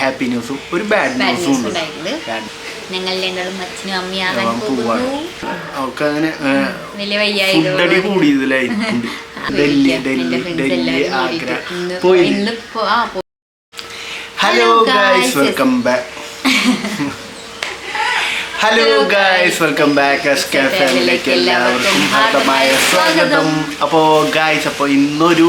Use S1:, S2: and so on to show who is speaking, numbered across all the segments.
S1: Happy ന്യൂസും ഒരു bad ന്യൂസും ഉണ്ട്.
S2: ഉണ്ടായത്
S1: Bad.
S2: ഞങ്ങൾ രണ്ടാളും അച്ഛനും അമ്മയാകാൻ പോകുന്നു.
S1: അവൾക്ക് അങ്ങനെ ഫുഡടി കൂടിയതിലായിട്ടുണ്ട് ഡൽഹി ഡൽഹി ഡൽഹി ആഗ്ര. പോയി hello
S2: guys
S1: guys welcome back hello guys welcome back S K ഫാമിലിയിലേക്ക് എല്ലാവർക്കും ഹാർദമായ സ്വാഗതം അപ്പോൾ ഗായ്സ് അപ്പോൾ ഇന്നൊരു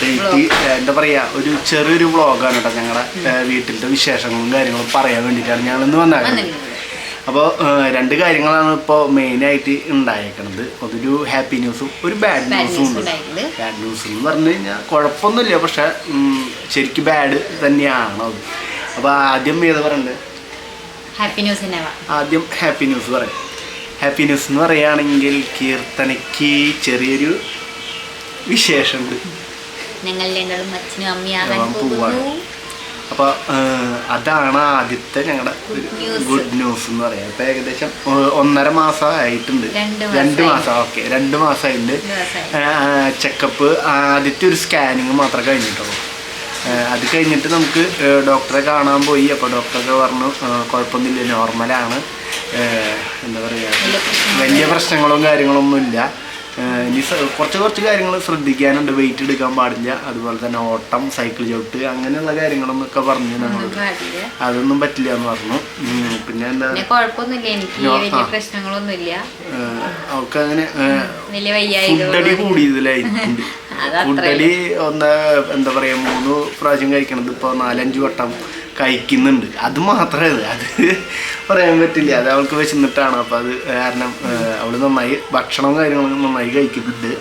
S1: ഡേറ്റ് എന്താ പറയുക ഒരു ചെറിയൊരു വ്ളോഗാണ് കേട്ടോ ഞങ്ങളുടെ വീട്ടിലത്തെ വിശേഷങ്ങളും കാര്യങ്ങളും പറയാൻ വേണ്ടിയിട്ടാണ് ഞങ്ങൾ ഇന്ന് വന്നത്. അപ്പോൾ രണ്ട് കാര്യങ്ങളാണ് ഇപ്പോൾ മെയിനായിട്ട് ഉണ്ടായേക്കണത്. അതൊരു ഹാപ്പി ന്യൂസും ഒരു ബാഡ്
S2: Bad
S1: ന്യൂസും
S2: news
S1: ഉണ്ട്. ബാഡ് ന്യൂസ് എന്ന് പറഞ്ഞു കഴിഞ്ഞാൽ കുഴപ്പമൊന്നുമില്ല പക്ഷേ ശരിക്കും ബാഡ് തന്നെയാണ് അത്. അപ്പോൾ ആദ്യം ഏത് പറയണ്ടത്
S2: ഹാപ്പി ന്യൂസ്
S1: ആദ്യം ഹാപ്പി ന്യൂസ് പറയാം ഹാപ്പി ന്യൂസ് എന്ന് പറയുകയാണെങ്കിൽ കീർത്തനയ്ക്ക് ചെറിയൊരു വിശേഷമുണ്ട്.
S2: ഞങ്ങൾ രണ്ടാളും അച്ഛനും അമ്മയാകാൻ
S1: ആവാൻ
S2: പോകുന്നു.
S1: അപ്പോൾ അതാണ് ആദ്യത്തെ ഞങ്ങളുടെ ഗുഡ് ന്യൂസ് എന്ന് പറയാം. ഇപ്പം ഏകദേശം ഒന്നര മാസമായിട്ടുണ്ട്
S2: രണ്ട്
S1: മാസം ഓക്കെ. രണ്ട് മാസമായിട്ടുണ്ട്. ചെക്കപ്പ് ആദ്യത്തെ ഒരു സ്കാനിങ് മാത്രമേ കഴിഞ്ഞിട്ടുള്ളൂ. അത് കഴിഞ്ഞിട്ട് നമുക്ക് ഡോക്ടറെ കാണാൻ പോയി. അപ്പോൾ ഡോക്ടറൊക്കെ പറഞ്ഞു കുഴപ്പമൊന്നുമില്ല നോർമലാണ്. എന്താ പറയുക
S2: വലിയ
S1: പ്രശ്നങ്ങളും കാര്യങ്ങളൊന്നുമില്ല ഇനി കുറച്ച് കുറച്ച് കാര്യങ്ങൾ ശ്രദ്ധിക്കാനുണ്ട്. വെയിറ്റ് എടുക്കാൻ പാടില്ല. അതുപോലെ തന്നെ ഓട്ടം സൈക്കിൾ ചവിട്ട് അങ്ങനെയുള്ള കാര്യങ്ങളൊന്നൊക്കെ പറഞ്ഞു നമ്മളോട്. അതൊന്നും പറ്റില്ല എന്ന് പറഞ്ഞു. പിന്നെ എന്താ? അവൾക്ക് അങ്ങനെ ഫുഡടി കൂടിയതിലായിട്ടുണ്ട്
S2: അത്രേ
S1: ഒന്ന് എന്താ പറയാ മൂന്ന് പ്രാവശ്യം കഴിക്കണത് ഇപ്പോൾ നാലഞ്ച് വട്ടം കഴിക്കുന്നുണ്ട്. അത് മാത്രമേ. അത് പറയാൻ പറ്റില്ല. അത് അവൾക്ക് വിശന്നിട്ടാണ്. അപ്പോൾ അത് കാരണം അവൾ നന്നായി ഭക്ഷണവും കാര്യങ്ങളൊക്കെ നന്നായി കഴിക്കുന്നുണ്ട്.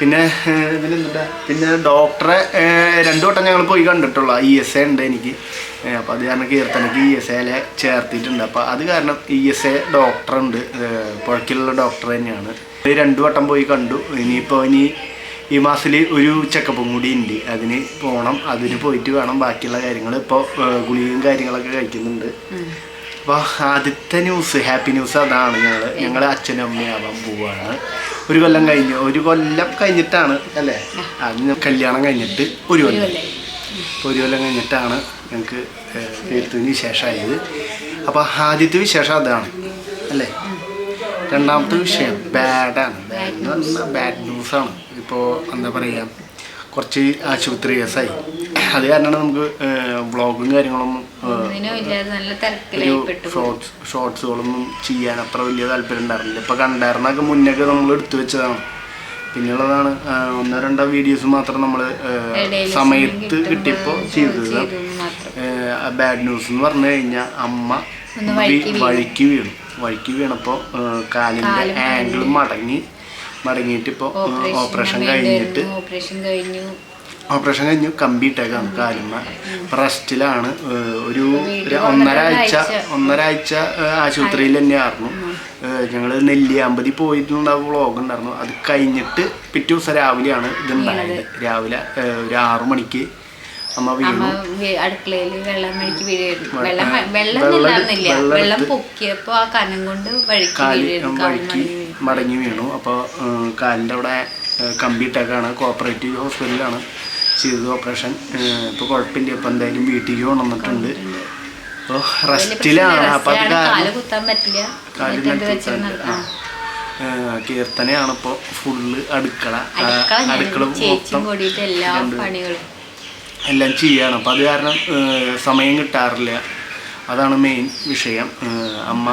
S1: പിന്നെ ഇതിലെന്താ പിന്നെ ഡോക്ടറെ രണ്ടു വട്ടം ഞങ്ങൾ പോയി കണ്ടിട്ടുള്ളൂ. ഇ എസ് എ ഉണ്ട് എനിക്ക്. അപ്പോൾ അത് കാരണം കീർത്തനക്ക് ഇ എസ് എയിലെ ചേർത്തിട്ടുണ്ട് അപ്പോൾ അത് കാരണം ഇ എസ് എ ഡോക്ടറുണ്ട്. പുഴക്കിലുള്ള ഡോക്ടർ തന്നെയാണ്. രണ്ടു വട്ടം പോയി കണ്ടു. ഇനിയിപ്പോൾ ഇനി ഈ മാസത്തിൽ ഒരു ചെക്കപ്പും കൂടി ഉണ്ട് അതിന് പോകണം അതിന് പോയിട്ട് വേണം. ബാക്കിയുള്ള കാര്യങ്ങൾ ഇപ്പോൾ ഗുളികയും കാര്യങ്ങളൊക്കെ കഴിക്കുന്നുണ്ട്. അപ്പോൾ ആദ്യത്തെ ന്യൂസ് ഹാപ്പി ന്യൂസ് അതാണ് ഞങ്ങൾ ഞങ്ങൾ അച്ഛനും അമ്മയാവാൻ പോവുകയാണ് ഒരു കൊല്ലം കഴിഞ്ഞു. ഒരു കൊല്ലം കഴിഞ്ഞിട്ടാണ് അല്ലേ? അത് കല്യാണം കഴിഞ്ഞിട്ട് ഒരു കൊല്ലം. ഒരു കൊല്ലം കഴിഞ്ഞിട്ടാണ് ഞങ്ങൾക്ക് തീർത്തിന് വിശേഷമായത് അപ്പോൾ ആദ്യത്തെ വിശേഷം അതാണ്. അല്ലേ? രണ്ടാമത്തെ വിഷയം ബാഡാണ് ബാഡ് എന്ന് പറഞ്ഞാൽ ബാഡ് ന്യൂസാണ് ഇപ്പോൾ എന്താ പറയുക കുറച്ച് ആശുപത്രി കേസായി. അത് കാരണമാണ് നമുക്ക് വ്ളോഗും കാര്യങ്ങളൊന്നും ഒരു ഷോർട്സ് ഷോർട്സുകളൊന്നും ചെയ്യാൻ അത്ര വലിയ താല്പര്യം ഉണ്ടായിരുന്നില്ല. ഇപ്പോൾ കണ്ടായിരുന്നൊക്കെ മുന്നൊക്കെ നമ്മൾ എടുത്തു വെച്ചതാണ്. പിന്നെയുള്ളതാണ് ഒന്നോ രണ്ടോ വീഡിയോസ് മാത്രം നമ്മൾ സമയത്ത് കിട്ടിയപ്പോൾ ചെയ്തത്. ബാഡ് ന്യൂസ് എന്ന് പറഞ്ഞു കഴിഞ്ഞാൽ അമ്മ
S2: വഴിക്ക് വീണു.
S1: വഴിക്ക് വീണപ്പോൾ കാലിന്റെ
S2: കാൽ
S1: ആംഗിൾ മടങ്ങി മടങ്ങിയിട്ട് ഇപ്പോൾ ഓപ്പറേഷൻ കഴിഞ്ഞിട്ട്.
S2: ഓപ്പറേഷൻ കഴിഞ്ഞു.
S1: ഓപ്പറേഷൻ കഴിഞ്ഞു കമ്പി ഇട്ടേക്കാണ് കാലുമ്മ റെസ്റ്റിലാണ് ഒരു ഒന്നര ആഴ്ച. ഒന്നര ആഴ്ച ആശുപത്രിയിൽ തന്നെയായിരുന്നു. ഞങ്ങൾ നെല്ലിയാമ്പതി പോയിട്ടുണ്ടാവും വ്ളോഗ് ഉണ്ടായിരുന്നു അത് കഴിഞ്ഞിട്ട് പിറ്റേ ദിവസം രാവിലെയാണ് ഇതുണ്ടായത്. രാവിലെ ഒരു ആറു മണിക്ക് അമ്മ വീണു.
S2: അടുക്കളയിൽ വെള്ളം വീഴായിരുന്നു വെള്ളം വെള്ളം
S1: വെള്ളം
S2: പൊക്കിയപ്പോ ആ കനം കൊണ്ട് വഴിക്ക് വീഴായിരുന്നു
S1: മടങ്ങി വീണു. അപ്പോൾ കാലിന്റെ അവിടെ കമ്പി ഇട്ടേക്കാണ്. കോപ്പറേറ്റീവ് ഹോസ്പിറ്റലിലാണ് ചെയ്തത് ഓപ്പറേഷൻ ഇപ്പോൾ കുഴപ്പമില്ല. ഇപ്പോൾ എന്തായാലും വീട്ടിലേക്ക് കൊണ്ടുവന്നിട്ടുണ്ട്. അപ്പോൾ റെസ്റ്റിലാണ്. അപ്പോൾ അത്
S2: കാലം
S1: കീർത്തനയാണ് ഇപ്പോൾ ഫുള്ള് അടുക്കള.
S2: അടുക്കള
S1: മൊത്തം
S2: എല്ലാം
S1: ചെയ്യാണ്. അപ്പോൾ അത് കാരണം സമയം കിട്ടാറില്ല. അതാണ് മെയിൻ വിഷയം. അമ്മ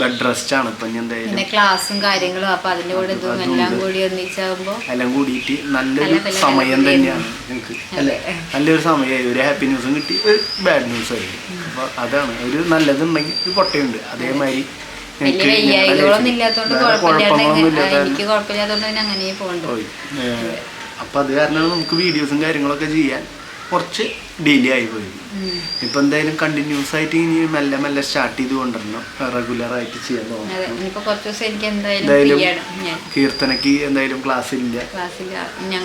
S1: ബെഡ് റെസ്റ്റ് ഇപ്പം ഞാൻ എന്തായാലും
S2: ക്ലാസ്സും കാര്യങ്ങളും അപ്പൊ അതിന്റെ കൂടെ എല്ലാം കൂടി ഒന്നിച്ചാകുമ്പോ
S1: എല്ലാം കൂടിയിട്ട് നല്ലൊരു സമയം തന്നെയാണ് ഞങ്ങൾക്ക് അല്ലേ നല്ലൊരു സമയമായി ഒരു ഹാപ്പി ന്യൂസും കിട്ടി ഒരു ബാഡ് ന്യൂസും ആയി. അപ്പോൾ അതാണ്. ഒരു നല്ലതുണ്ടെങ്കിൽ ഒരു പൊട്ടയുണ്ട്. അതേമാതിരി അപ്പൊ കുഴപ്പങ്ങളൊന്നും ഇല്ലാതെ അപ്പം അത് കാരണം നമുക്ക് വീഡിയോസും കാര്യങ്ങളൊക്കെ ചെയ്യാൻ കുറച്ച് ഡിലേ ആയി പോയി. ഇപ്പം എന്തായാലും കണ്ടിന്യൂസ് ആയിട്ട് ഇനി മെല്ലെ മെല്ലെ സ്റ്റാർട്ട് ചെയ്ത് കൊണ്ടുവരണം. റെഗുലർ ആയിട്ട് ചെയ്യാൻ തോന്നുന്നു
S2: കീർത്തനക്ക് എന്തായാലും
S1: കീർത്തനയ്ക്ക് എന്തായാലും ക്ലാസ് ഇല്ല.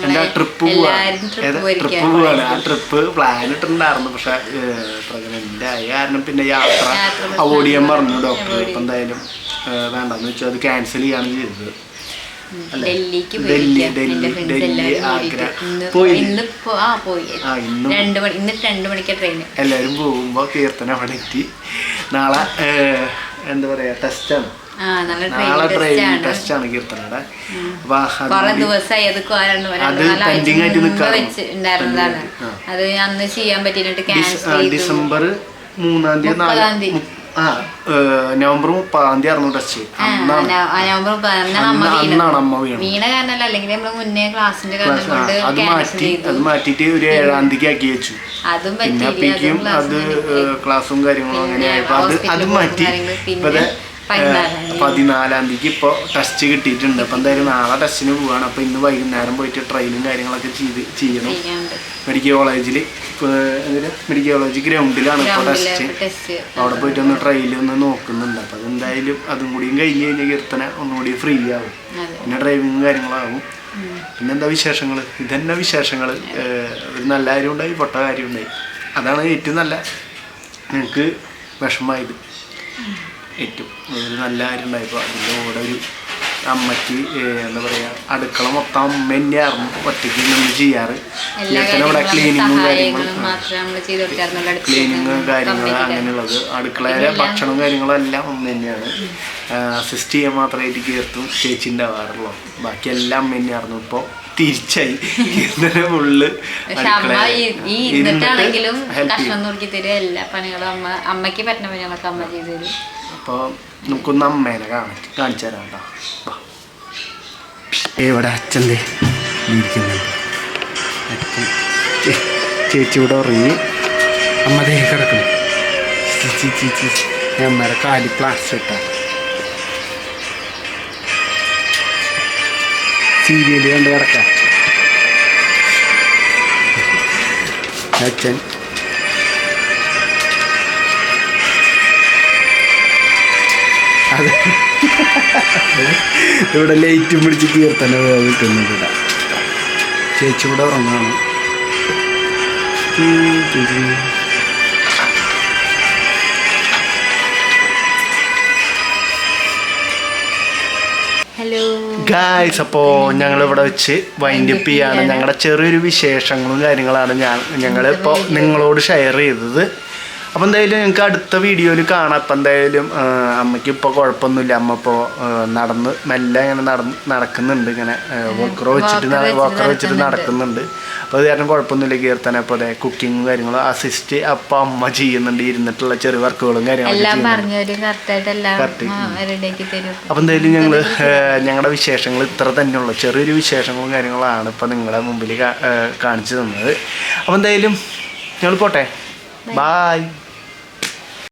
S1: എന്താ ട്രിപ്പ് പോവാ?
S2: ട്രിപ്പ്
S1: പോവാണ്. ആ ട്രിപ്പ് പ്ലാൻ ഇട്ടിട്ടുണ്ടായിരുന്നു. പക്ഷെ പ്രഗ്നന്റ് ആയ കാരണം പിന്നെ യാത്ര അവോയ്ഡ് ചെയ്യാൻ പറഞ്ഞു ഡോക്ടർ അപ്പം എന്തായാലും വേണ്ടെന്ന് വെച്ചാൽ അത് ക്യാൻസൽ ചെയ്യാണ് ചെയ്തത്?
S2: ഡൽഹിക്ക്
S1: ഡൽഹി, ഡൽഹി, ആഗ്ര. പോയി?
S2: ഇന്ന് ആ പോയി. രണ്ട് മണി രണ്ട് മണിക്കാ
S1: എല്ലാവരും പോകുമ്പോൾ കീർത്തന അവിടെ എത്തി. നാളെ എന്താ പറയാ ടെസ്റ്റാണ് നാളെ ഡ്രൈവിംഗ്
S2: ടെസ്റ്റ് ആണ്.
S1: കീർത്തനയുടെ. അപ്പൊ അത് pending ആയിട്ട്.
S2: അത് അന്ന് ചെയ്യാൻ പറ്റിയിട്ട്
S1: ഡിസംബർ മൂന്നാം തീയതി നാലാം
S2: തീയതി.
S1: നവംബർ മുപ്പതാം തീയതി ആയിരുന്നു
S2: ആ, നവംബർ
S1: അന്നാണ് അമ്മ വീണത്
S2: വീണ കാരണമല്ല അല്ലെങ്കിൽ നമ്മൾ മുന്നേ ക്ലാസ്സിന്റെ കാരണം കൊണ്ട്
S1: അത് മാറ്റി അത് മാറ്റിട്ട് ഒരു ഏഴാം തീയതി ആക്കി വെച്ചു.
S2: അതും
S1: പിന്നെ അപ്പേക്കും
S2: അത്
S1: ക്ലാസ്സും കാര്യങ്ങളും അങ്ങനെ ആയപ്പോ അത് അത് മാറ്റി.
S2: പിന്നെ പതിനാലാം
S1: തീയതിക്ക് ഇപ്പോൾ ടെസ്റ്റ് കിട്ടിയിട്ടുണ്ട്. അപ്പം എന്തായാലും നാളെ ടെസ്റ്റിന് പോവാണ്. അപ്പോൾ ഇന്ന് വൈകുന്നേരം പോയിട്ട് ട്രെയിനും കാര്യങ്ങളൊക്കെ ചെയ്ത് ചെയ്യണം. മെഡിക്കൽ കോളേജിൽ മെഡിക്കൽ കോളേജ് ഗ്രൗണ്ടിലാണ് ഇപ്പോൾ ടെസ്റ്റ് അവിടെ പോയിട്ട് ഒന്ന് ട്രെയിൽ ഒന്ന് നോക്കുന്നുണ്ട്. അപ്പം അതെന്തായാലും അതും കൂടിയും കഴിഞ്ഞ് കഴിഞ്ഞാൽ കീർത്തന ഒന്നുകൂടി ഫ്രീ ആവും. പിന്നെ ഡ്രൈവിങ്ങും കാര്യങ്ങളാവും. പിന്നെന്താ വിശേഷങ്ങൾ ഇതന്നെ വിശേഷങ്ങൾ ഒരു നല്ല കാര്യം ഉണ്ടായി പൊട്ട കാര്യം ഉണ്ടായി. അതാണ് ഏറ്റവും നല്ല. നിങ്ങൾക്ക് വിഷമമായത്. ഏറ്റവും. ഒരു നല്ല കാര്യം ഉണ്ടായപ്പോൾ അതിന്റെ കൂടെ ഒരു അമ്മയ്ക്ക് എന്താ പറയുക അടുക്കള മൊത്തം അമ്മ തന്നെയായിരുന്നു ഒറ്റയ്ക്ക് നമ്മൾ ചെയ്യാറ്.
S2: എല്ലാ
S1: അവിടെ ഇവിടെ
S2: കാര്യങ്ങളും
S1: ക്ലീനിങ്ങും കാര്യങ്ങളും. അങ്ങനെയുള്ളത്. അടുക്കളയിലെ ഭക്ഷണവും കാര്യങ്ങളും എല്ലാം ഒന്ന് തന്നെയാണ്. അസിസ്റ്റ് ചെയ്യാൻ മാത്രമായിട്ട് കയർത്തും ചേച്ചി ഉണ്ടാവാറുള്ളൂ. ബാക്കി എല്ലാം അമ്മ തന്നെയായിരുന്നു ഇപ്പോൾ തിരിച്ചായി. ഇന്നലെ ഫുള്ള്
S2: ഇരുന്നിട്ടാണെങ്കിലും കഷ്ണം നുറുക്കി തരും എല്ലാ പണികളും അമ്മ അമ്മയ്ക്ക് പറ്റുന്ന പണികളൊക്കെ അമ്മ ചെയ്തു തരും.
S1: അപ്പോൾ നമുക്കൊന്ന് അമ്മേനെ കാണിച്ചു തരാം കേട്ടോ. വാ. എവിടെ അച്ഛന്റെ ഇരിക്കുന്നുണ്ട്. ചേച്ചി ഇവിടെ ഉറങ്ങി. അമ്മ ദേഹം കിടക്കണം ചേച്ചി ചേച്ചി ഞാൻ അമ്മയുടെ കാലി പ്ലാസ്റ്റർ ഇട്ടാ. സീരിയൽ കണ്ട് കിടക്കാം അച്ഛൻ. അതെ. ഇവിടെ ലൈറ്റും പിടിച്ച് കീർത്തന കിട്ടുന്നുണ്ട് ചേച്ചി ഇവിടെ ഉറങ്ങാണ് ഗായ്സ് അപ്പോൾ ഞങ്ങൾ ഇവിടെ വെച്ച് വൈൻഡ് അപ്പ് ചെയ്യാണ്. ഞങ്ങളുടെ ചെറിയൊരു വിശേഷങ്ങളും കാര്യങ്ങളാണ് ഞാൻ ഞങ്ങളിപ്പോൾ നിങ്ങളോട് ഷെയർ ചെയ്തത്. അപ്പോൾ എന്തായാലും ഞങ്ങൾക്ക് അടുത്ത വീഡിയോയിൽ കാണാം. അപ്പം എന്തായാലും അമ്മയ്ക്ക് ഇപ്പോൾ കുഴപ്പമൊന്നുമില്ല. അമ്മ ഇപ്പോൾ നടന്ന് മെല്ലെ ഇങ്ങനെ നടന്ന് നടക്കുന്നുണ്ട്. ഇങ്ങനെ വോക്കർ വെച്ചിട്ട് വോക്കർ വെച്ചിട്ട് നടക്കുന്നുണ്ട്. അപ്പോൾ അത് കാരണം കുഴപ്പമൊന്നുമില്ല കീർത്തന. അപ്പോൾ അതെ കുക്കിങ്ങും കാര്യങ്ങളും അസിസ്റ്റ് അപ്പം അമ്മ ചെയ്യുന്നുണ്ട്. ഇരുന്നിട്ടുള്ള ചെറിയ വർക്കുകളും
S2: കാര്യങ്ങളും
S1: അപ്പം എന്തായാലും ഞങ്ങൾ ഞങ്ങളുടെ വിശേഷങ്ങൾ ഇത്ര തന്നെയുള്ള. ചെറിയൊരു വിശേഷങ്ങളും കാര്യങ്ങളാണ് ഇപ്പം നിങ്ങളുടെ മുമ്പിൽ കാണിച്ചു തന്നത്. അപ്പം എന്തായാലും ഞങ്ങൾ പോട്ടെ. Bye. Bye.